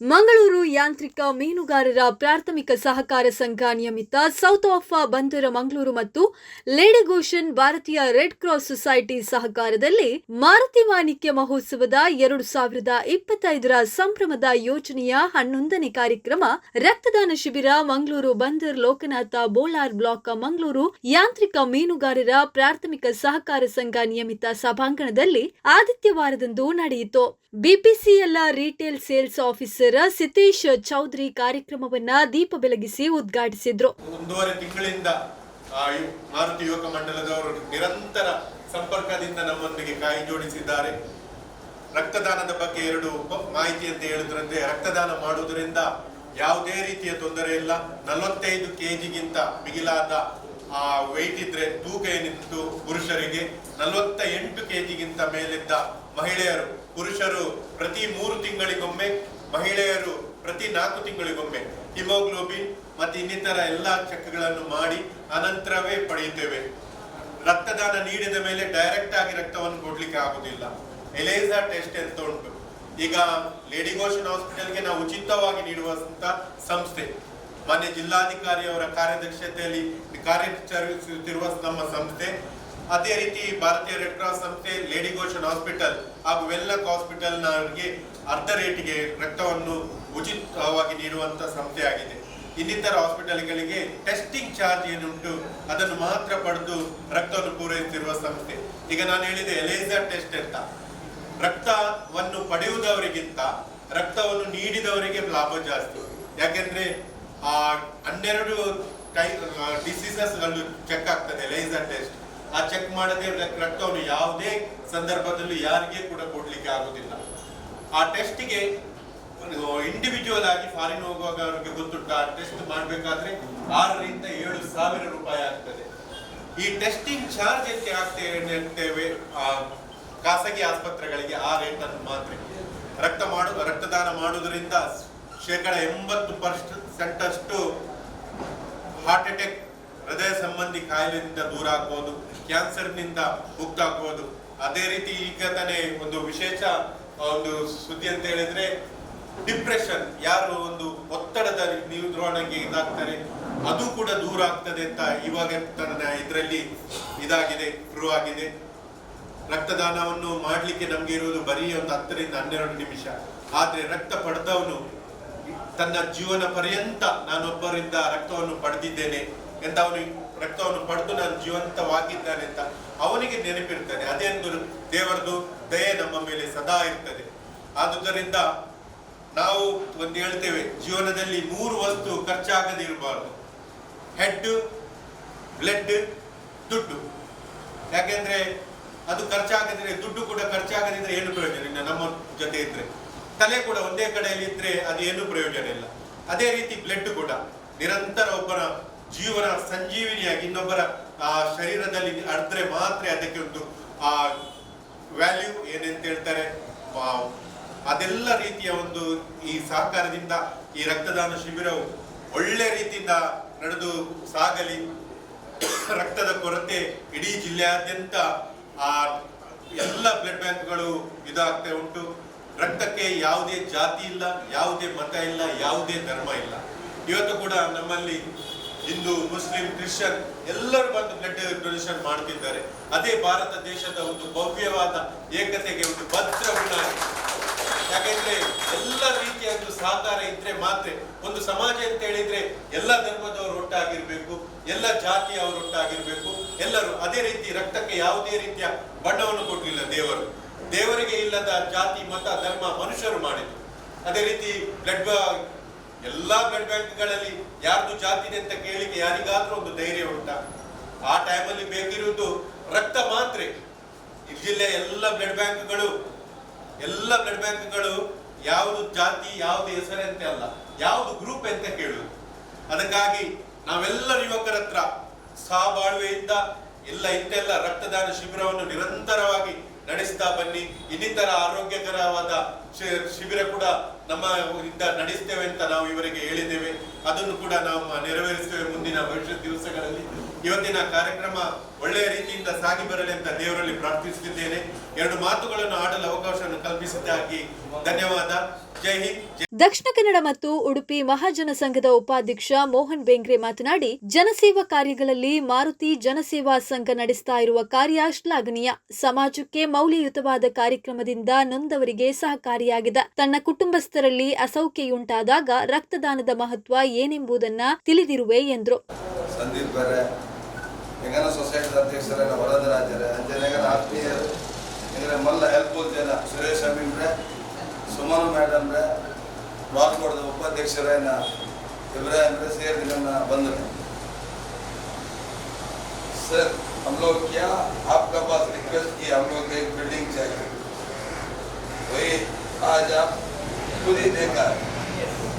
ಮಂಗಳೂರು ಯಾಂತ್ರಿಕ ಮೀನುಗಾರರ ಪ್ರಾಥಮಿಕ ಸಹಕಾರ ಸಂಘ ನಿಯಮಿತ ಸೌತ್ ಆಫ್ ಬಂದರ ಮಂಗಳೂರು ಮತ್ತು ಲೇಡಿ ಗೋಷನ್ ಭಾರತೀಯ ರೆಡ್ ಕ್ರಾಸ್ ಸೊಸೈಟಿ ಸಹಕಾರದಲ್ಲಿ ಮಾರುತಿ ಮಾಣಿಕ್ಯ ಮಹೋತ್ಸವದ ಎರಡು ಸಾವಿರದ ಇಪ್ಪತ್ತೈದರ ಸಂಭ್ರಮದ ಯೋಜನೆಯ ಹನ್ನೊಂದನೇ ಕಾರ್ಯಕ್ರಮ ರಕ್ತದಾನ ಶಿಬಿರ ಮಂಗಳೂರು ಬಂದರ್ ಲೋಕನಾಥ ಬೋಲಾರ್ ಬ್ಲಾಕ್ ಮಂಗಳೂರು ಯಾಂತ್ರಿಕ ಮೀನುಗಾರರ ಪ್ರಾಥಮಿಕ ಸಹಕಾರ ಸಂಘ ನಿಯಮಿತ ಸಭಾಂಗಣದಲ್ಲಿ ಆದಿತ್ಯವಾರದಂದು ನಡೆಯಿತು. BPCL retail sales officer Sitesh Chaudhary ಕಾರ್ಯಕ್ರಮವನ್ನ ದೀಪ ಬೆಳಗಿಸಿ ಉದ್ಘಾಟಿಸಿದ್ರು. ಒಂದೂವರೆ ತಿಂಗಳಿಂದ ಮಾರುತಿ ಯುವಕ ಮಂಡಲದವರು ನಿರಂತರ ಸಂಪರ್ಕದಿಂದ ನಮ್ಮೊಂದಿಗೆ ಕಾಯಿ ಜೋಡಿಸಿದ್ದಾರೆ. ರಕ್ತದಾನದ ಬಗ್ಗೆ ಎರಡು ಮಾಹಿತಿ ಅಂತ ಹೇಳಿದ್ರಂತೆ, ರಕ್ತದಾನ ಮಾಡುವುದರಿಂದ ಯಾವುದೇ ರೀತಿಯ ತೊಂದರೆ ಇಲ್ಲ. ನಲವತ್ತೈದು ಕೆಜಿಗಿಂತ ಮಿಗಿಲಾದ, ಆ ವೆಯ್ಟ್ ಇದ್ರೆ ತೂಕ ಏನಿತ್ತು ಪುರುಷರಿಗೆ? ನಲವತ್ತ ಎಂಟು ಕೆಜಿಗಿಂತ ಮೇಲಿದ್ದ ಮಹಿಳೆಯರು, ಪುರುಷರು ಪ್ರತಿ ಮೂರು ತಿಂಗಳಿಗೊಮ್ಮೆ ಮಹಿಳೆಯರು ಪ್ರತಿ ನಾಲ್ಕು ತಿಂಗಳಿಗೊಮ್ಮೆ ಹಿಮೋಗ್ಲೋಬಿನ್ ಮತ್ತು ಇನ್ನಿತರ ಎಲ್ಲಾ ಚೆಕ್ಗಳನ್ನು ಮಾಡಿ ಅನಂತರವೇ ಪಡೆಯುತ್ತೇವೆ. ರಕ್ತದಾನ ನೀಡಿದ ಮೇಲೆ ಡೈರೆಕ್ಟ್ ಆಗಿ ರಕ್ತವನ್ನು ಕೊಡ್ಲಿಕ್ಕೆ ಆಗುದಿಲ್ಲ ಎಲೇಸಾ ಟೆಸ್ಟ್ ಅಂತ ಉಂಟು. ಈಗ ಲೇಡಿ ಗೋಷನ್ ಹಾಸ್ಪಿಟಲ್ಗೆ ನಾವು ಉಚಿತವಾಗಿ ನೀಡುವಂತ ಸಂಸ್ಥೆ. ಮಾನ್ಯ ಜಿಲ್ಲಾಧಿಕಾರಿಯವರ ಕಾರ್ಯದಕ್ಷತೆಯಲ್ಲಿ ಕಾರ್ಯನಿರ್ವಹಿಸುತ್ತಿರುವ ನಮ್ಮ ಸಂಸ್ಥೆ. ಅದೇ ರೀತಿ ಭಾರತೀಯ ರೆಡ್ ಕ್ರಾಸ್ ಸಂಸ್ಥೆ ಲೇಡಿ ಗೋಷನ್ ಹಾಸ್ಪಿಟಲ್ ಹಾಗೂ ವೆಲ್ಲಕ್ ಹಾಸ್ಪಿಟಲ್ನವರಿಗೆ ಅರ್ಧ ರೇಟಿಗೆ ರಕ್ತವನ್ನು ಉಚಿತವಾಗಿ ನೀಡುವಂತ ಸಂಸ್ಥೆ ಆಗಿದೆ ಇನ್ನಿತರ ಹಾಸ್ಪಿಟಲ್ಗಳಿಗೆ ಟೆಸ್ಟಿಂಗ್ ಚಾರ್ಜ್ ಏನುಂಟು, ಅದನ್ನು ಮಾತ್ರ ಪಡೆದು ರಕ್ತವನ್ನು ಪೂರೈಸುತ್ತಿರುವ ಸಂಸ್ಥೆ. ಈಗ ನಾನು ಹೇಳಿದೆ, ಲೇಸರ್ ಟೆಸ್ಟ್ ಅಂತ. ರಕ್ತವನ್ನು ಪಡೆಯುವುದವರಿಗಿಂತ ರಕ್ತವನ್ನು ನೀಡಿದವರಿಗೆ ಲಾಭ ಜಾಸ್ತಿ. ಯಾಕೆಂದ್ರೆ, ಆ ಹನ್ನೆರಡು ಟೈ ಡಿಸೀಸಸ್ಗಳು ಚೆಕ್ ಆಗ್ತದೆ, ಲೇಸರ್ ಟೆಸ್ಟ್. ಆ ಚೆಕ್ ಮಾಡದೆ ರಕ್ತವನ್ನು ಯಾವುದೇ ಸಂದರ್ಭದಲ್ಲಿ ಯಾರಿಗೆ ಕೂಡ ಕೊಡ್ಲಿಕ್ಕೆ ಆಗುದಿಲ್ಲ. ಆ ಟೆಸ್ಟ್ಗೆ ಇಂಡಿವಿಜುವಲ್ ಆಗಿ ಫಾರಿನ್ ಹೋಗುವಾಗ ಅವರಿಗೆ ಗೊತ್ತುಂಟು ಆ ಟೆಸ್ಟ್ ಮಾಡಬೇಕಾದ್ರೆ ಆರರಿಂದ ಏಳು ಸಾವಿರ ರೂಪಾಯಿ ಆಗ್ತದೆ. ಈ ಟೆಸ್ಟಿಂಗ್ ಚಾರ್ಜ್ ಎಷ್ಟೇ ಆಗ್ತೇವೆ ಆ, ಖಾಸಗಿ ಆಸ್ಪತ್ರೆಗಳಿಗೆ ಆ ರೇಟ್ ಅನ್ನು ಮಾತ್ರ. ರಕ್ತ ಮಾಡು ರಕ್ತದಾನ ಮಾಡುವುದರಿಂದ ಶೇಕಡ ಎಂಬತ್ತು ಪರ್ಸೆಂಟ್ ಅಷ್ಟು ಹಾರ್ಟ್ ಅಟ್ಯಾಕ್ ಹೃದಯ ಸಂಬಂಧಿ ಕಾಯಿಲೆಯಿಂದ ದೂರ ಆಗ್ಬೋದು ಕ್ಯಾನ್ಸರ್ನಿಂದ ಮುಕ್ತ ಆಗ್ಬೋದು ಅದೇ ರೀತಿ ಈಗ ತಾನೇ ಒಂದು ವಿಶೇಷ ಒಂದು ಸುದ್ದಿ ಅಂತ ಹೇಳಿದ್ರೆ, ಡಿಪ್ರೆಷನ್ ಯಾರು ಒಂದು ಒತ್ತಡದ ನಿರ್ವಹಣೆಗೆ ಇದಾಗ್ತಾರೆ, ಅದು ಕೂಡ ದೂರ ಆಗ್ತದೆ ಅಂತ ಇವಾಗ ತನ್ನ ಇದರಲ್ಲಿ ಇದಾಗಿದೆ ಪ್ರೂವ್ ಆಗಿದೆ. ರಕ್ತದಾನವನ್ನು ಮಾಡಲಿಕ್ಕೆ ನಮ್ಗೆ ಇರುವುದು ಬರೀ ಒಂದು ಹತ್ತರಿಂದ ಹನ್ನೆರಡು ನಿಮಿಷ. ಆದ್ರೆ ರಕ್ತ ಪಡೆದವನು, ತನ್ನ ಜೀವನ ಪರ್ಯಂತ ನಾನೊಬ್ಬರಿಂದ ರಕ್ತವನ್ನು ಪಡೆದಿದ್ದೇನೆ. ಅಂತ ಅವನು ರಕ್ತವನ್ನು ಪಡೆದು ನಾನು ಜೀವಂತವಾಗಿದ್ದಾನೆ ಅಂತ ಅವನಿಗೆ ನೆನಪಿರ್ತಾನೆ ಅದೇ ಒಂದು ದೇವರದು ದಯೆ ನಮ್ಮ ಮೇಲೆ ಸದಾ ಇರ್ತದೆ ಆದುದರಿಂದ ನಾವು ಒಂದು ಹೇಳ್ತೇವೆ, ಜೀವನದಲ್ಲಿ ಮೂರು ವಸ್ತು ಖರ್ಚಾಗದೆ ಇರಬಾರ್ದು. ಹೆಡ್ ಬ್ಲಡ್ ದುಡ್ಡು. ಯಾಕೆಂದ್ರೆ ಅದು ಖರ್ಚಾಗದಿದ್ರೆ, ದುಡ್ಡು ಕೂಡ ಖರ್ಚಾಗದಿದ್ರೆ ಏನು ಪ್ರಯೋಜನ ಇಲ್ಲ ನಮ್ಮ ಜೊತೆ ಇದ್ರೆ. ತಲೆ ಕೂಡ ಒಂದೇ ಕಡೆಯಲ್ಲಿ ಇದ್ರೆ ಅದು ಏನು ಪ್ರಯೋಜನ ಇಲ್ಲ. ಅದೇ ರೀತಿ ಬ್ಲಡ್ ಕೂಡ. ನಿರಂತರ ಒಬ್ಬರ ಜೀವನ ಸಂಜೀವಿನಿಯಾಗಿ ಇನ್ನೊಬ್ಬರ, ಆ, ಶರೀರದಲ್ಲಿ ಅರ್ದ್ರೆ ಮಾತ್ರ ಅದಕ್ಕೆ ಒಂದು, ಆ ವ್ಯಾಲ್ಯೂ ಏನಂತ ಹೇಳ್ತಾರೆ? ಅದೆಲ್ಲ ರೀತಿಯ ಒಂದು ಈ ಸಹಕಾರದಿಂದ ಈ ರಕ್ತದಾನ ಶಿಬಿರವು ಒಳ್ಳೆ ರೀತಿಯಿಂದ ನಡೆದು ಸಾಗಲಿ. ರಕ್ತದ ಕೊರತೆ ಇಡೀ ಜಿಲ್ಲೆಯಾದ್ಯಂತ, ಆ, ಎಲ್ಲ ಬ್ಲಡ್ ಬ್ಯಾಂಕ್ಗಳು ಇದಾಗ್ತಾ ಉಂಟು. ರಕ್ತಕ್ಕೆ ಯಾವುದೇ ಜಾತಿ ಇಲ್ಲ, ಯಾವುದೇ ಮತ ಇಲ್ಲ, ಯಾವುದೇ ಧರ್ಮ ಇಲ್ಲ. ಇವತ್ತು ಕೂಡ ನಮ್ಮಲ್ಲಿ ಹಿಂದೂ, ಮುಸ್ಲಿಂ, ಕ್ರಿಶ್ಚಿಯನ್ ಎಲ್ಲರೂ ಬಂದು ಬ್ಲಡ್ ಡೊನೇಷನ್ ಮಾಡ್ತಿದ್ದಾರೆ. ಅದೇ ಭಾರತ ದೇಶದ ಒಂದು ಭವ್ಯವಾದ ಏಕತೆಗೆ ಒಂದು ಭದ್ರ ಬುನಾದಿ ಯಾಕೆಂದ್ರೆ ಎಲ್ಲ ರೀತಿಯ ಒಂದು ಸಹಕಾರ ಇದ್ರೆ ಮಾತ್ರ, ಒಂದು ಸಮಾಜ ಅಂತ ಹೇಳಿದ್ರೆ ಎಲ್ಲ ಧರ್ಮದವರು ಒಟ್ಟಾಗಿರ್ಬೇಕು, ಎಲ್ಲ ಜಾತಿಯವರು ಒಟ್ಟಾಗಿರ್ಬೇಕು, ಎಲ್ಲರೂ ಅದೇ ರೀತಿ ರಕ್ತಕ್ಕೆ ಯಾವುದೇ ರೀತಿಯ ಬಣ್ಣವನ್ನು ಕೊಟ್ಟಿಲ್ಲ ದೇವರು. ದೇವರಿಗೆ ಇಲ್ಲದ ಜಾತಿ, ಮತ, ಧರ್ಮ ಮನುಷ್ಯರು ಮಾಡಿದ್ರು. ಅದೇ ರೀತಿ ಬ್ಲಡ್ ಎಲ್ಲಾ ಬ್ಲಡ್ ಬ್ಯಾಂಕ್ಗಳಲ್ಲಿ ಯಾರ್ದು ಜಾತಿ ಅಂತ ಕೇಳಿಕೆ ಯಾರಿಗಾದ್ರೂ ಒಂದು ಧೈರ್ಯ ಉಂಟಾ? ಆ ಟೈಮಲ್ಲಿ ಬೇಕಿರುವುದು ರಕ್ತ ಮಾತ್ರ. ಜಿಲ್ಲೆಯ ಎಲ್ಲ ಬ್ಲಡ್ ಬ್ಯಾಂಕ್ಗಳು ಎಲ್ಲ ಬ್ಲಡ್ ಬ್ಯಾಂಕ್ಗಳು ಯಾವುದು ಜಾತಿ, ಯಾವುದು ಹೆಸರಂತೆ ಅಲ್ಲ, ಯಾವುದು ಗ್ರೂಪ್ ಅಂತ ಕೇಳುವುದು ಅದಕ್ಕಾಗಿ ನಾವೆಲ್ಲರ ಯುವಕರ ಹತ್ರ ಸಹಬಾಳ್ವೆಯಿಂದ ಎಲ್ಲ ಇಂತೆಲ್ಲ ರಕ್ತದಾನ ಶಿಬಿರವನ್ನು ನಿರಂತರವಾಗಿ ನಡೆಸ್ತಾ ಬನ್ನಿ. ಇನ್ನಿತರ ಆರೋಗ್ಯಕರವಾದ ಶಿಬಿರ ಕೂಡ ನಮ್ಮ ಇಂದ ನಡೆಸ್ತೇವೆ ಅಂತ ನಾವು ಇವರಿಗೆ ಹೇಳಿದ್ದೇವೆ. ಅದನ್ನು ಕೂಡ ನಾವು ನೆರವೇರಿಸ್ತೇವೆ ಮುಂದಿನ ಭವಿಷ್ಯ ದಿವಸಗಳಲ್ಲಿ. ಇವತ್ತಿನ ಕಾರ್ಯಕ್ರಮ ಒಳ್ಳೆಯ ರೀತಿಯಿಂದ ಸಾಗಿ ಬರಲಿ ಅಂತ ದೇವರಲ್ಲಿ ಪ್ರಾರ್ಥಿಸುತ್ತಿದ್ದೇನೆ. ಎರಡು ಮಾತುಗಳನ್ನು ಆಡಲು ಅವಕಾಶವನ್ನು ಕಲ್ಪಿಸಿದ್ದಾಗಿ ಧನ್ಯವಾದ. ಜೈ ಹಿಂದ್ ದಕ್ಷಿಣ ಕನ್ನಡ ಮತ್ತು ಉಡುಪಿ ಮಹಾಜನ ಸಂಘದ ಉಪಾಧ್ಯಕ್ಷ ಮೋಹನ್ ಬೇಂಗ್ರೆ ಮಾತನಾಡಿ ಜನಸೇವಾ ಕಾರ್ಯಗಳಲ್ಲಿ ಮಾರುತಿ ಜನಸೇವಾ ಸಂಘ ನಡೆಸ್ತಾ ಇರುವ ಕಾರ್ಯ ಶ್ಲಾಘನೀಯ. ಸಮಾಜಕ್ಕೆ ಮೌಲ್ಯಯುತವಾದ ಕಾರ್ಯಕ್ರಮದಿಂದ ನೊಂದವರಿಗೆ ಸಹಕಾರಿಯಾಗಿದೆ. ತನ್ನ ಕುಟುಂಬಸ್ಥರಲ್ಲಿ ಅಸೌಖ್ಯಯುಂಟಾದಾಗ ರಕ್ತದಾನದ ಮಹತ್ವ ಏನೆಂಬುದನ್ನ ತಿಳಿದಿರುವೆ ಎಂದರು. ಸಂದೀಪ್ ಬೇರೆ ಹೆಂಗನ ಸೊಸೈಟಿ ಅಧ್ಯಕ್ಷರ ವರದರಾಜರೇ ಅಂಜನೆಗರ ಆತ್ಮೀಯರು ಹೆಂಗನ ಮಲ್ಲ ಹೆಲ್ಪ್ಫುಲ್ ಜನ ಸುರೇಶ್ ಅಮೀನ್ರೆ ಸುಮನ್ ಮೇಡಮ್ ರೇ ಬ್ಲಾಕ್ ಬೋರ್ಡ್ ಉಪಾಧ್ಯಕ್ಷರೇನ इब्राहिम रे शेर दिलना बंद है सर हम लोग क्या आपका पास रिक्वेस्ट की हम लोग एक बिल्डिंग चाहिए वही आज आप खुद ही देखा है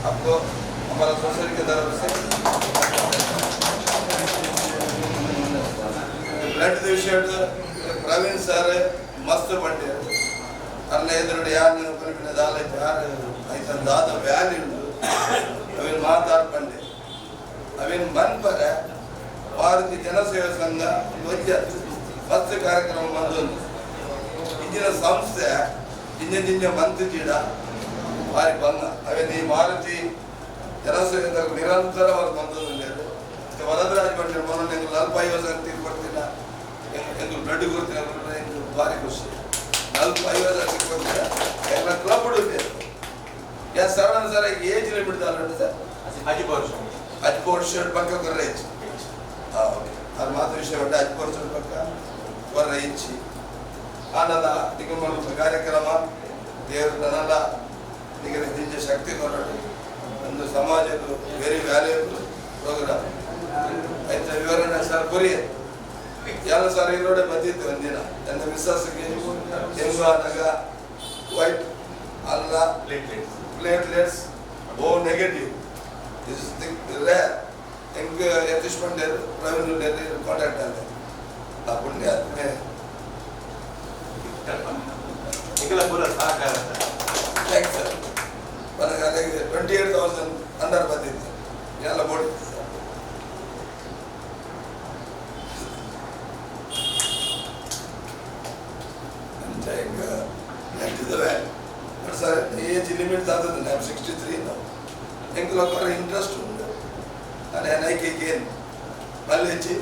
आपको हमारा सोसाइटी की तरफ से ಬ್ಲಡ್ ವಿಷಯದ ಪ್ರವೀಣ್ ಸರ್ ಮಸ್ತ್ ಬಂಡೆ. ಅಲ್ಲ ಎದುರುಡು ಯಾರು ಕಲ್ಪಿನ ದಾಲೈತೆ ಯಾರು ಆಯ್ತು ದಾದ ವ್ಯಾಲ್ಯೂ ಅವೇನು ಮಾತಾಡ್ ಬಂಡೆ ಅವೇನು ಮನ್ಪರ ಭಾರತೀಯ ಜನಸೇವಾ ಸಂಘ ಮಧ್ಯ ಮಸ್ತ್ ಕಾರ್ಯಕ್ರಮ ಬಂದೊಂದು ಇಂದಿನ ಸಂಸ್ಥೆ ಜಿಂಜ ಮಂತ್ ಜಿಡ ಭಾರಿ ಬಂದ. ಅವೇನು ಈ ಮಾರುತಿ ಜನಸೇವೆ ನಿರಂತರವಾಗಿ ಬಂದದ್ದು ವರದರಾಜ್ ಬಂಡೆ ಮೊನ್ನೆ ಲಲ್ಪ ಯೋಜನೆ ಐವತ್ತು ಅಂತ ಕೊಡ್ತೀನ ಎಂಗು ಬ್ಲಡ್ ಕೊಡ್ತೀನಿ ಎಂಗು ಭಾರಿ ಖುಷಿ ನಲ್ಪ ಐವತ್ತು ಅಂತ ಕೊಡ್ತೀನ ಎಲ್ಲ ಕ್ಲಬ್ ಉಡುತ್ತೆ ಯಾ ಸರಣ ಸರ ಏಜ್ ಲಿಮಿಟ್ ಅಲ್ಲ ಸರ್ ಅಜಿಬ್ ವರ್ಷ ಹತ್ತು ವರ್ಷ ಪಕ್ಕ ಕೊರ್ರ ಹೆಚ್ಚು ಹಾಂ ಓಕೆ ಅದು ಮಾತು ವಿಷಯ ಉಂಟು ಹತ್ತು ವರ್ಷ ಪಕ್ಕ ಕೊರ್ರ ಹೆಚ್ಚಿ ಆನಂದ ನಿಗಮ ಕಾರ್ಯಕ್ರಮ ದೇವ್ರ ನನ್ನಲ್ಲ ನಿಗಮ ದಿಂಜ ಶಕ್ತಿ ಕೊರಡು ಒಂದು ಸಮಾಜದ ವೆರಿ ವ್ಯಾಲ್ಯೂಬಲ್ ಪ್ರೋಗ್ರಾಮ್ ಆಯ್ತು ವಿವರಣೆ ಸರ್ ಕೊರಿಯ ಎಲ್ಲ ಸರ್ ಇರೋಡೆ ಬಂದಿತ್ತು ಒಂದಿನ ನನ್ನ ಮಿಸ್ಸಸ್ಗೆ ಹೆಂಗ ನಗ ವೈಟ್ ಅಲ್ಲ platelets platelets O negative this is rare ಹೆಂಗ ಯತೀಶ್ ಪಂಡ್ಯರ್ ಪ್ರವೀಣ್ ಡೆಲ್ಲಿ ಕಾಂಟ್ಯಾಕ್ಟ್ ಆಗಿದೆ ಆ ಪುಣ್ಯ ಆದ್ಮೇ ನಿಖಲ ಪೂರ ಸಹಕಾರ ಥ್ಯಾಂಕ್ಸ್ ಸರ್ ನನಗೆ ಅಲ್ಲಿಗೆ ಟ್ವೆಂಟಿ ಏಟ್ ತೌಸಂಡ್ ಅಂಡರ್ ಬಂದಿತ್ತು ಎಲ್ಲ ಬೋಡಿ ಈಗ ನೆಟ್ಟಿದ್ದಾವೆ ಸರ್ ಏಜ್ ಲಿಮಿಟ್ ಆದದ್ದು ನಾವು ಸಿಕ್ಸ್ಟಿ ತ್ರೀ ನಾವು ಎಂಕ್ಲೊಬ್ಬರ ಇಂಟ್ರೆಸ್ಟ್ ಉಂಟು. అని ಮಲ್ಲಿ ಹೆಚ್ಚಿ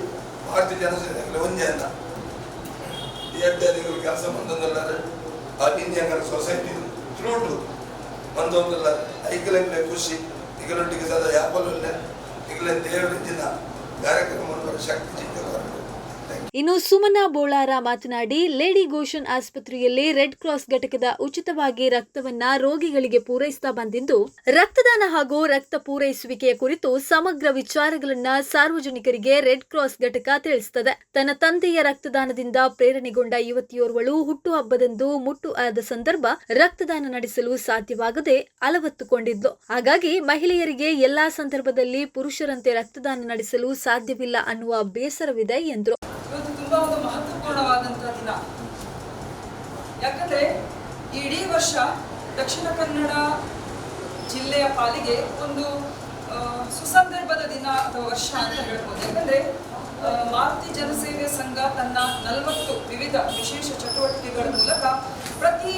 ಭಾರತೀಯ ಜನಸೇನೆ ಒಂದೇ ಅಂತ ನೀವು ಕೆಲಸ ಬಂದೊಂದಲ್ಲ all India society through to ಒಂದೊಂದಲ್ಲ ಐಕಲಂಗ್ಲೆ ಖುಷಿ ಇಗಲೊಟ್ಟಿಗೆ ಸದಾ ಯಾಪಲ್ಲ ಈಗಲೇ ದೇವರ ದಿನ ಕಾರ್ಯಕ್ರಮ ಶಕ್ತಿ ಚಿಂತೆ ಇನ್ನು ಸುಮನಾ ಬೋಳಾರ ಮಾತನಾಡಿ, ಲೇಡಿ ಗೋಷನ್ ಆಸ್ಪತ್ರೆಯಲ್ಲಿ ರೆಡ್ ಕ್ರಾಸ್ ಘಟಕದ ಉಚಿತವಾಗಿ ರಕ್ತವನ್ನ ರೋಗಿಗಳಿಗೆ ಪೂರೈಸ್ತಾ ಬಂದಿದ್ದು, ರಕ್ತದಾನ ಹಾಗೂ ರಕ್ತ ಪೂರೈಸುವಿಕೆಯ ಕುರಿತು ಸಮಗ್ರ ವಿಚಾರಗಳನ್ನ ಸಾರ್ವಜನಿಕರಿಗೆ ರೆಡ್ ಕ್ರಾಸ್ ಘಟಕ ತಿಳಿಸುತ್ತದೆ ತನ್ನ ತಂದೆಯ ರಕ್ತದಾನದಿಂದ ಪ್ರೇರಣೆಗೊಂಡ ಯುವತಿಯೋರ್ವಳು ಹುಟ್ಟುಹಬ್ಬದಂದು ಮುಟ್ಟು ಆದ ಸಂದರ್ಭ ರಕ್ತದಾನ ನಡೆಸಲು ಸಾಧ್ಯವಾಗದೆ ಅಲವತ್ತುಕೊಂಡಿದ್ಲು ಹಾಗಾಗಿ ಮಹಿಳೆಯರಿಗೆ ಎಲ್ಲಾ ಸಂದರ್ಭದಲ್ಲಿ ಪುರುಷರಂತೆ ರಕ್ತದಾನ ನಡೆಸಲು ಸಾಧ್ಯವಿಲ್ಲ ಅನ್ನುವ ಬೇಸರವಿದೆ ಎಂದರು. ತುಂಬಾ ಒಂದು ಮಹತ್ವಪೂರ್ಣವಾದಂತಹ ದಿನ. ಯಾಕಂದ್ರೆ ಇಡೀ ವರ್ಷ ದಕ್ಷಿಣ ಕನ್ನಡ ಜಿಲ್ಲೆಯ ಪಾಲಿಗೆ ಒಂದು ಸುಸಂದರ್ಭದ ದಿನ ಅಥವಾ ವರ್ಷ ಅಂತ ಹೇಳ್ಬೋದು. ಯಾಕಂದ್ರೆ ಮಾರುತಿ ಜನಸೇವೆ ಸಂಘ ತನ್ನ ನಲವತ್ತು ವಿವಿಧ ವಿಶೇಷ ಚಟುವಟಿಕೆಗಳ ಮೂಲಕ ಪ್ರತಿ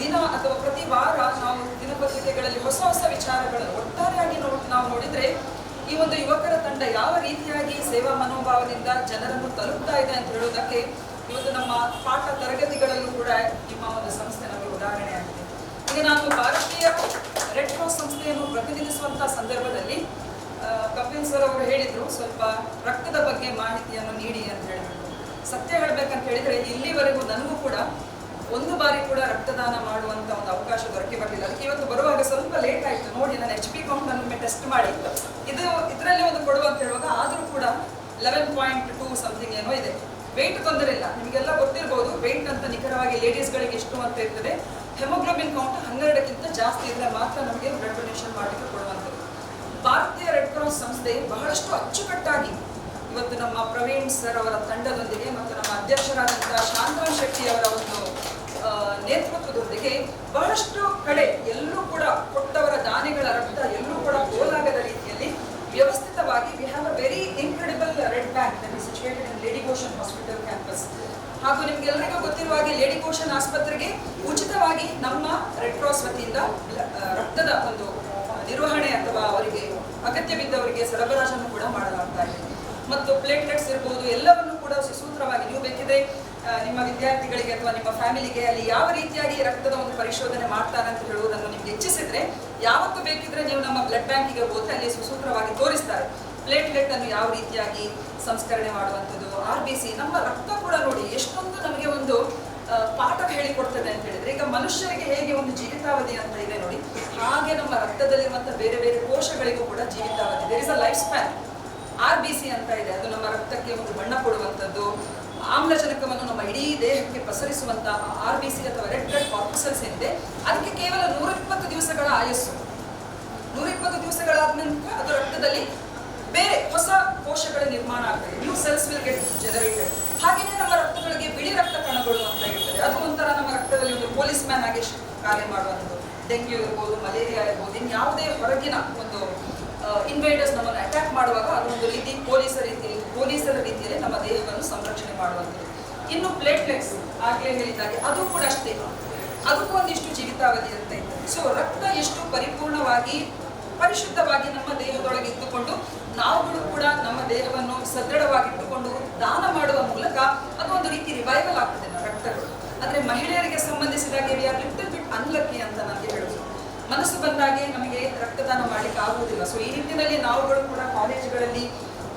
ದಿನ ಅಥವಾ ಪ್ರತಿ ವಾರ ನಾವು ದಿನಪತ್ರಿಕೆಗಳಲ್ಲಿ ಹೊಸ ಹೊಸ ವಿಚಾರಗಳನ್ನು ಒಟ್ಟಾರೆಯಾಗಿ ನೋಡ್, ನಾವು ನೋಡಿದ್ರೆ ಈ ಒಂದು ಯುವಕರ ತಂಡ ಯಾವ ರೀತಿಯಾಗಿ ಸೇವಾ ಮನೋಭಾವದಿಂದ ಜನರನ್ನು ತಲುಪ್ತಾ ಇದೆ ಅಂತ ಹೇಳೋದಕ್ಕೆ ಇವತ್ತು ನಮ್ಮ ಪಾಠ ತರಗತಿಗಳಲ್ಲೂ ಕೂಡ ನಿಮ್ಮ ಒಂದು ಸಂಸ್ಥೆ ನಮಗೆ ಉದಾಹರಣೆ ಆಗಿದೆ. ಈಗ ನಾನು ಭಾರತೀಯ ರೆಡ್ ಕ್ರಾಸ್ ಸಂಸ್ಥೆಯನ್ನು ಪ್ರತಿನಿಧಿಸುವಂತಹ ಸಂದರ್ಭದಲ್ಲಿ ಕಪಿಲ್ ಸರ್ ಅವರು ಹೇಳಿದ್ರು, ಸ್ವಲ್ಪ ರಕ್ತದ ಬಗ್ಗೆ ಮಾಹಿತಿಯನ್ನು ನೀಡಿ ಅಂತ ಹೇಳಿದ್ರು ಸತ್ಯ ಹೇಳ್ಬೇಕಂತ ಹೇಳಿದ್ರೆ ಇಲ್ಲಿವರೆಗೂ ನನಗೂ ಕೂಡ ಒಂದು ಬಾರಿ ಕೂಡ ರಕ್ತದಾನ ಮಾಡುವಂತ ಒಂದು ಅವಕಾಶ ದೊರಕಿ ಬರಲಿಲ್ಲ. ಅದಕ್ಕೆ ಇವತ್ತು ಬರುವಾಗ ಸ್ವಲ್ಪ ಲೇಟ್ ಆಯ್ತು ನೋಡಿ ನಾನು ಎಚ್ ಪಿ ಕೌಂಟ್ ನನ್ನ ಟೆಸ್ಟ್ ಮಾಡಿ ಇದು ಇದರಲ್ಲಿ ಒಂದು ಕೊಡುವ ಅಂತ ಹೇಳುವಾಗ ಆದರೂ ಕೂಡ ಲೆವೆನ್ ಪಾಯಿಂಟ್ ಟೂ ಸಮಥಿಂಗ್ ಏನೋ ಇದೆ. ವೆಯ್ಟ್ ತೊಂದರೆ ಇಲ್ಲ. ನಿಮಗೆಲ್ಲ ಗೊತ್ತಿರ್ಬೋದು ವೆಯ್ಟ್ ಅಂತ ನಿಖರವಾಗಿ ಲೇಡೀಸ್ಗಳಿಗೆ ಎಷ್ಟು ಅಂತ ಇರ್ತದೆ. ಹೆಮೋಗ್ಲೋಬಿನ್ ಕೌಂಟ್ ಹನ್ನೆರಡಕ್ಕಿಂತ ಜಾಸ್ತಿ ಇದ್ರೆ ಮಾತ್ರ ನಮಗೆ ಬ್ಲಡ್ ಡೊನೇಷನ್ ಮಾಡಲಿಕ್ಕೆ ಕೊಡುವಂಥದ್ದು. ಭಾರತೀಯ ರೆಡ್ ಕ್ರಾಸ್ ಸಂಸ್ಥೆ ಬಹಳಷ್ಟು ಅಚ್ಚುಕಟ್ಟಾಗಿ ಇವತ್ತು ನಮ್ಮ ಪ್ರವೀಣ್ ಸರ್ ಅವರ ತಂಡದೊಂದಿಗೆ ಮತ್ತು ನಮ್ಮ ಅಧ್ಯಕ್ಷರಾದಂಥ ಶಾಂತರಾಮ್ ಶೆಟ್ಟಿ ಅವರ ಒಂದು ನೇತೃತ್ವದೊಂದಿಗೆ ಬಹಳಷ್ಟು ಕೂಡ ಕೊಟ್ಟವರ ದಾನಿಗಳ ರಕ್ತ ಎಲ್ಲೂ ಕೂಡ ಪೋಲಾಗದ ರೀತಿಯಲ್ಲಿ ವ್ಯವಸ್ಥಿತವಾಗಿ we have a very incredible red bank that is situated in lady Goschen hospital campus ಹಾಗೂ ಹಾಗೆ ಲೇಡಿ ಕೋಶನ್ ಆಸ್ಪತ್ರೆಗೆ ಉಚಿತವಾಗಿ ನಮ್ಮ ರೆಡ್ ಕ್ರಾಸ್ ವತಿಯಿಂದ ರಕ್ತದ ಒಂದು ನಿರ್ವಹಣೆ ಅಥವಾ ಅವರಿಗೆ ಅಗತ್ಯ ಬಿದ್ದವರಿಗೆ ಸರಬರಾಜನ್ನು ಕೂಡ ಮಾಡಲಾಗ್ತಾ ಇದೆ. ಮತ್ತು ಪ್ಲೇಟ್ಲೆಟ್ಸ್ ಇರ್ಬೋದು, ಎಲ್ಲವನ್ನು ಕೂಡ ಸುಸೂತ್ರವಾಗಿ ನೀವು ಬೇಕಿದ್ರೆ ನಿಮ್ಮ ವಿದ್ಯಾರ್ಥಿಗಳಿಗೆ ಅಥವಾ ನಿಮ್ಮ ಫ್ಯಾಮಿಲಿಗೆ ಅಲ್ಲಿ ಯಾವ ರೀತಿಯಾಗಿ ರಕ್ತದ ಒಂದು ಪರಿಶೋಧನೆ ಮಾಡ್ತಾರೆ ಅಂತ ಹೇಳುವುದನ್ನು ನಿಮ್ಗೆ ಹೆಚ್ಚಿಸಿದ್ರೆ ಯಾವತ್ತು ಬೇಕಿದ್ರೆ ನೀವು ನಮ್ಮ ಬ್ಲಡ್ ಬ್ಯಾಂಕಿಗೆ ಹೋದ್ರೆ ಅಲ್ಲಿ ಸುಸೂತ್ರವಾಗಿ ತೋರಿಸ್ತಾರೆ. ಪ್ಲೇಟ್ಲೆಟ್ ಅನ್ನು ಯಾವ ರೀತಿಯಾಗಿ ಸಂಸ್ಕರಣೆ ಮಾಡುವಂಥದ್ದು ಆರ್ ಬಿ ಸಿ ನಮ್ಮ ರಕ್ತ ಕೂಡ ನೋಡಿ ಎಷ್ಟೊಂದು ನಮಗೆ ಒಂದು ಪಾಠ ಹೇಳಿಕೊಡ್ತದೆ ಅಂತ ಹೇಳಿದ್ರೆ, ಈಗ ಮನುಷ್ಯರಿಗೆ ಹೇಗೆ ಒಂದು ಜೀವಿತಾವಧಿ ಅಂತ ಇದೆ ನೋಡಿ, ಹಾಗೆ ನಮ್ಮ ರಕ್ತದಲ್ಲಿರುವಂತಹ ಬೇರೆ ಬೇರೆ ಕೋಶಗಳಿಗೂ ಕೂಡ ಜೀವಿತಾವಧಿ. There is a life span R B C ಅಂತ ಇದೆ, ಅದು ನಮ್ಮ ರಕ್ತಕ್ಕೆ ಒಂದು ಬಣ್ಣ ಕೊಡುವಂಥದ್ದು. ಆಮ್ಲಜನಕವನ್ನು ನಮ್ಮ ಇಡೀ ದೇಹಕ್ಕೆ ಪಸರಿಸುವಂತಹ ಆರ್ ಬಿ ಸಿ ಅಥವಾ ರೆಡ್ ಬ್ಲಡ್ ಕಾರ್ಪಸಲ್ಸ್ ಏನಿದೆ, ಅದಕ್ಕೆ ಕೇವಲ ನೂರ ಇಪ್ಪತ್ತು ದಿವಸಗಳ ಆಯಸ್ಸು. ನೂರ ಇಪ್ಪತ್ತು ದಿವಸಗಳಾದ ನಂತರ ಅದು ರಕ್ತದಲ್ಲಿ ಬೇರೆ ಹೊಸ ಕೋಶಗಳ ನಿರ್ಮಾಣ ಆಗ್ತದೆ. New cells will get generated ಹಾಗೆಯೇ ನಮ್ಮ ರಕ್ತಗಳಿಗೆ ಬಿಳಿ ರಕ್ತ ಕಣಗಳು ಅಂತ ಇರ್ತದೆ ಅದು ಒಂಥರ ನಮ್ಮ ರಕ್ತದಲ್ಲಿ ಒಂದು ಪೊಲೀಸ್ ಮ್ಯಾನ್ ಆಗಿ ಕಾರ್ಯ ಮಾಡುವಂಥದ್ದು. ಡೆಂಗ್ಯೂ ಇರ್ಬೋದು ಮಲೇರಿಯಾ ಇರ್ಬೋದು ಇನ್ಯಾವುದೇ ಹೊರಗಿನ ಒಂದು ಇನ್ವೈಡರ್ಸ್ ನಮ್ಮನ್ನು ಅಟ್ಯಾಕ್ ಮಾಡುವಾಗ ಅದೊಂದು ರೀತಿ ಪೊಲೀಸರ ರೀತಿ ಪೊಲೀಸರ ರೀತಿಯಲ್ಲಿ ನಮ್ಮ ದೇಹವನ್ನು ಸಂರಕ್ಷಣೆ ಮಾಡುವಂಥದ್ದು. ಇನ್ನು ಪ್ಲೇಟ್ಲೆಟ್ಸ್ ಆಗಲೇ ಹೇಳಿದಾಗೆ ಅದು ಕೂಡ ಅಷ್ಟೇ. ಅದಕ್ಕೂ ಒಂದಿಷ್ಟು ಜೀವಿತಾವಧಿ ಇರುತ್ತೆ ಸೊ ರಕ್ತ ಎಷ್ಟು ಪರಿಪೂರ್ಣವಾಗಿ ಪರಿಶುದ್ಧವಾಗಿ ನಮ್ಮ ದೇಹದೊಳಗೆ ಇದ್ದುಕೊಂಡು ನಾವುಗಳು ಕೂಡ ನಮ್ಮ ದೇಹವನ್ನು ಸದೃಢವಾಗಿಟ್ಟುಕೊಂಡು ದಾನ ಮಾಡುವ ಮೂಲಕ ಅದೊಂದು ರೀತಿ ರಿವೈವಲ್ ಆಗ್ತದೆ ರಕ್ತಗಳು. ಆದರೆ ಮಹಿಳೆಯರಿಗೆ ಸಂಬಂಧಿಸಿದಾಗೆ ವಿ ಆರ್ ಬಿಟ್ ಅನ್ಲಕ್ಕಿ ಅಂತ ನನಗೆ ಹೇಳುದು. ಮನಸ್ಸು ಬಂದಾಗೆ ನಮಗೆ ರಕ್ತದಾನ ಮಾಡಲಿಕ್ಕೆ ಆಗುವುದಿಲ್ಲ. ಸೊ ಈ ನಿಟ್ಟಿನಲ್ಲಿ ನಾವುಗಳು ಕೂಡ ಕಾಲೇಜುಗಳಲ್ಲಿ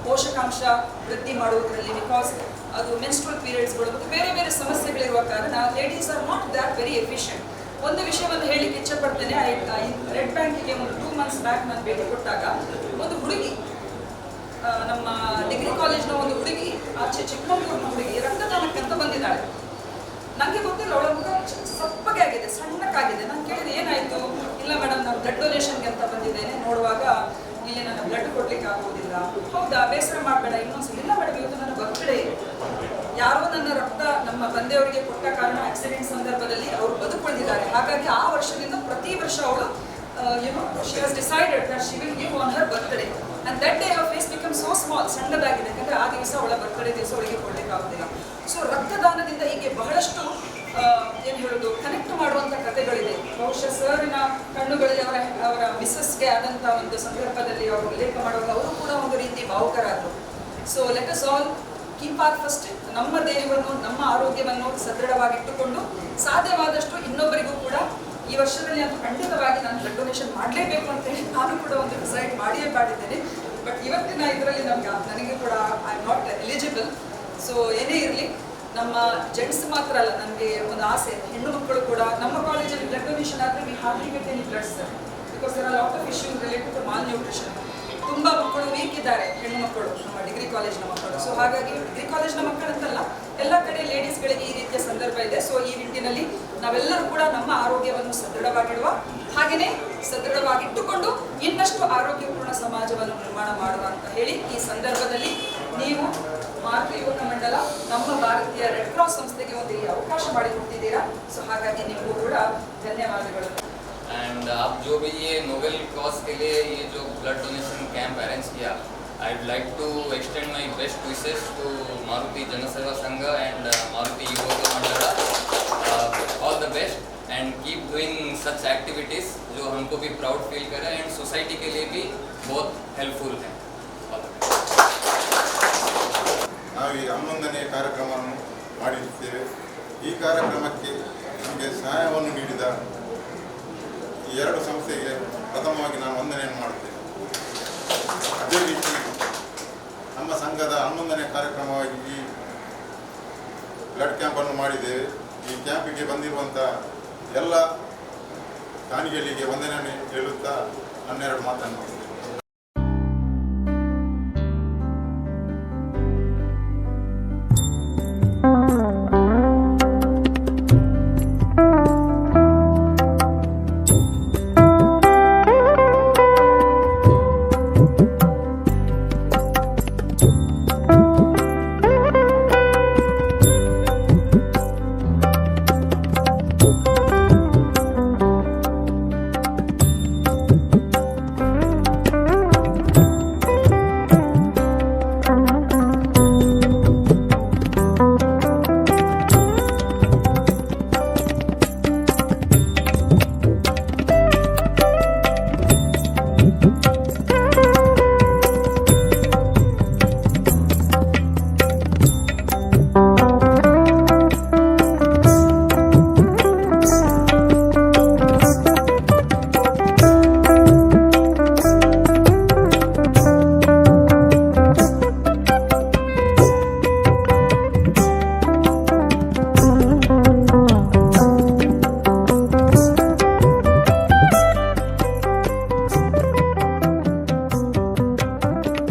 ಪೋಷಕಾಂಶ ವೃದ್ಧಿ ಮಾಡುವುದರಲ್ಲಿ ಬಿಕಾಸ್ ಅದು ಮೆನ್ಸ್ಟ್ರಲ್ ಪೀರಿಯಡ್ಸ್ಗಳು ಮತ್ತು ಬೇರೆ ಬೇರೆ ಸಮಸ್ಯೆಗಳಿರುವ ಕಾರಣ ladies are not that very efficient ಒಂದು ವಿಷಯವನ್ನು ಹೇಳಿಕ್ಕೆ ಇಚ್ಛಪಡ್ತೇನೆ. ರೆಡ್ ಬ್ಯಾಂಕಿಗೆ ಒಂದು ಟೂ ಮಂತ್ಸ್ ಬ್ಯಾಕ್ ನಾನು ಭೇಟಿ ಕೊಟ್ಟಾಗ ಒಂದು ಹುಡುಗಿ ನಮ್ಮ ಡಿಗ್ರಿ ಕಾಲೇಜ್ನ ಒಂದು ಹುಡುಗಿ, ಆಚೆ ಚಿಕ್ಕಮಗಳೂರಿನ ಹುಡುಗಿ ರಕ್ತದಾನಕ್ಕೆ ಅಂತ ಬಂದಿದ್ದಾಳೆ. ನನಗೆ ಗೊತ್ತಿಲ್ಲ, ಅವಳ ಮುಖ ಸಪ್ಪಗೆ ಆಗಿದೆ, ಸಣ್ಣಕ್ಕಾಗಿದೆ. ನಾನು ಕೇಳಿದೆ, ಏನಾಯ್ತು? ಇಲ್ಲ ಮೇಡಮ್ ನಾನು ಬ್ಲಡ್ ಡೊನೇಷನ್ಗೆ ಅಂತ ಬಂದಿದ್ದೇನೆ. ನೋಡುವಾಗ ಇಲ್ಲಿ ನನ್ನ ಬ್ಲಡ್ ಕೊಡ್ಲಿಕ್ಕೆ ಆಗುವುದಿಲ್ಲ. ಹೌದಾ, ಬೇಸರ ಮಾಡಬೇಡ, ಇನ್ನೊಂದ್ಸಲ. ಇಲ್ಲ ಮೇಡಮ್ ಇವತ್ತು ನನ್ನ ಬರ್ತ್ಡೇ ಯಾರೋ ನನ್ನ ರಕ್ತ ನಮ್ಮ ತಂದೆಯವರಿಗೆ ಕೊಟ್ಟ ಕಾರಣ ಆಕ್ಸಿಡೆಂಟ್ ಸಂದರ್ಭದಲ್ಲಿ ಅವರು ಬದುಕುಳಿದಿದ್ದಾರೆ. ಹಾಗಾಗಿ ಆ ವರ್ಷದಿಂದ ಪ್ರತಿ ವರ್ಷ ಅವಳು you know she has decided that she will give on her birthday and that day her face become so small ಸಣ್ಣದಾಗಿದೆ. ಯಾಕಂದ್ರೆ ಆ ದಿವಸ ಅವಳ ಬರ್ತ್ಡೇ ದಿವಸ ಅವಳಿಗೆ ಕೊಡ್ಲಿಕ್ಕೆ ಆಗುದಿಲ್ಲ ಸೊ ರಕ್ತದಾನದಿಂದ ಹೀಗೆ ಬಹಳಷ್ಟು ಏನು ಹೇಳೋದು ಕನೆಕ್ಟ್ ಮಾಡುವಂಥ ಕಥೆಗಳಿದೆ. ಬಹುಶಃ ಸರ್ನ ಕಣ್ಣುಗಳಲ್ಲಿ ಅವರ ಅವರ ಮಿಸ್ಸಸ್ಗೆ ಆದಂಥ ಒಂದು ಸಂದರ್ಭದಲ್ಲಿ ಅವರು ಉಲ್ಲೇಖ ಮಾಡುವಾಗ ಅವರು ಕೂಡ ಒಂದು ರೀತಿ ಭಾವುಕರಾದರು. So let us all keep our first ನಮ್ಮ ದೇಹವನ್ನು, ನಮ್ಮ ಆರೋಗ್ಯವನ್ನು ಸದೃಢವಾಗಿಟ್ಟುಕೊಂಡು ಸಾಧ್ಯವಾದಷ್ಟು ಇನ್ನೊಬ್ಬರಿಗೂ ಕೂಡ ಈ ವರ್ಷದಲ್ಲಿ ಅದು ಖಂಡಿತವಾಗಿ ನಾನು ಬ್ಲಡ್ ಡೊನೇಷನ್ ಮಾಡಲೇಬೇಕು ಅಂತ ಹೇಳಿ ನಾನು ಕೂಡ ಒಂದು ಡಿಸೈಡ್ ಮಾಡಿಯೇ ಮಾಡಿದ್ದೇನೆ. ಬಟ್ ಇವತ್ತಿನ ಇದರಲ್ಲಿ ನಮ್ಗೆ, ನನಗೆ ಕೂಡ I am not eligible so ಏನೇ ಇರಲಿ, ನಮ್ಮ ಜೆಂಟ್ಸ್ ಮಾತ್ರ ಅಲ್ಲ ನನಗೆ ಒಂದು ಆಸೆ, ಹೆಣ್ಣು ಮಕ್ಕಳು ಕೂಡ, ನಮ್ಮ ಕಾಲೇಜಲ್ಲಿ ಬ್ಲಡ್ ಡೊನೇಷನ್ ಆದರೆ we get any blood sir because are of issues related to malnutrition ತುಂಬ ಮಕ್ಕಳು ಬೇಕಿದ್ದಾರೆ ಹೆಣ್ಣು ಮಕ್ಕಳು, ನಮ್ಮ ಡಿಗ್ರಿ ಕಾಲೇಜ್ನ ಮಕ್ಕಳು. ಸೊ ಹಾಗಾಗಿ ಡಿಗ್ರಿ ಕಾಲೇಜ್ನ ಮಕ್ಕಳಂತಲ್ಲ, ಎಲ್ಲ ಕಡೆ ಲೇಡೀಸ್ಗಳಿಗೆ ಈ ರೀತಿಯ ಸಂದರ್ಭ ಇದೆ. ಸೊ ಈ ನಿಟ್ಟಿನಲ್ಲಿ ನಾವೆಲ್ಲರೂ ಕೂಡ ನಮ್ಮ ಆರೋಗ್ಯವನ್ನು ಸದೃಢವಾಗಿಡುವ ಹಾಗೆಯೇ ಸದೃಢವಾಗಿಟ್ಟುಕೊಂಡು ಇನ್ನಷ್ಟು ಆರೋಗ್ಯಪೂರ್ಣ ಸಮಾಜವನ್ನು ನಿರ್ಮಾಣ ಮಾಡುವ ಅಂತ ಹೇಳಿ ಈ ಸಂದರ್ಭದಲ್ಲಿ ನೀವು ಮಾತೃ ಯುವಕ ಮಂಡಲ, ನಮ್ಮ ಭಾರತೀಯ ರೆಡ್ ಕ್ರಾಸ್ ಸಂಸ್ಥೆಗೆ ಒಂದು ಈ ಅವಕಾಶ ಮಾಡಿಕೊಟ್ಟಿದ್ದೀರಾ? ಸೊ ಹಾಗಾಗಿ ನಿಮಗೂ ಕೂಡ ಧನ್ಯವಾದಗಳು. ಆ್ಯಂಡ್ ಆಪ್ ಜೋ ಬಿ ನೋವೆಲ್ ಕಾಸ್ ಕೆ ಲಿಯೇ ಜೋ ब्लड डोनेशन कैंप अरेंज किया I would like to extend my best wishes to Maruti Janaseva Sangha and Maruti Yuvak Mandala all the best and keep doing such activities जो हमको भी प्राउड फील करे and society के लिए भी बहुत helpful है All the best. ನಾವು ಈ ಹನ್ನೊಂದನೇ ಕಾರ್ಯಕ್ರಮವನ್ನು ಮಾಡಿರುತ್ತೇವೆ ಈ ಕಾರ್ಯಕ್ರಮಕ್ಕೆ ನಮಗೆ ಸಹಾಯವನ್ನು ನೀಡಿದ ಈ ಎರಡು ಸಂಸ್ಥೆಗೆ ಪ್ರಥಮವಾಗಿ ನಾನು ವಂದನೆಯನ್ನು ಮಾಡುತ್ತೇನೆ ಅದೇ ರೀತಿ ನಮ್ಮ ಸಂಘದ ಹನ್ನೊಂದನೇ ಕಾರ್ಯಕ್ರಮವಾಗಿ ಬ್ಲಡ್ ಕ್ಯಾಂಪನ್ನು ಮಾಡಿದ್ದೇವೆ. ಈ ಕ್ಯಾಂಪಿಗೆ ಬಂದಿರುವಂಥ ಎಲ್ಲ ಕಾಣಿಗೆಗಳಿಗೆ ವಂದನೆ ಹೇಳುತ್ತಾ ಹನ್ನೆರಡು ಮಾತನ್ನು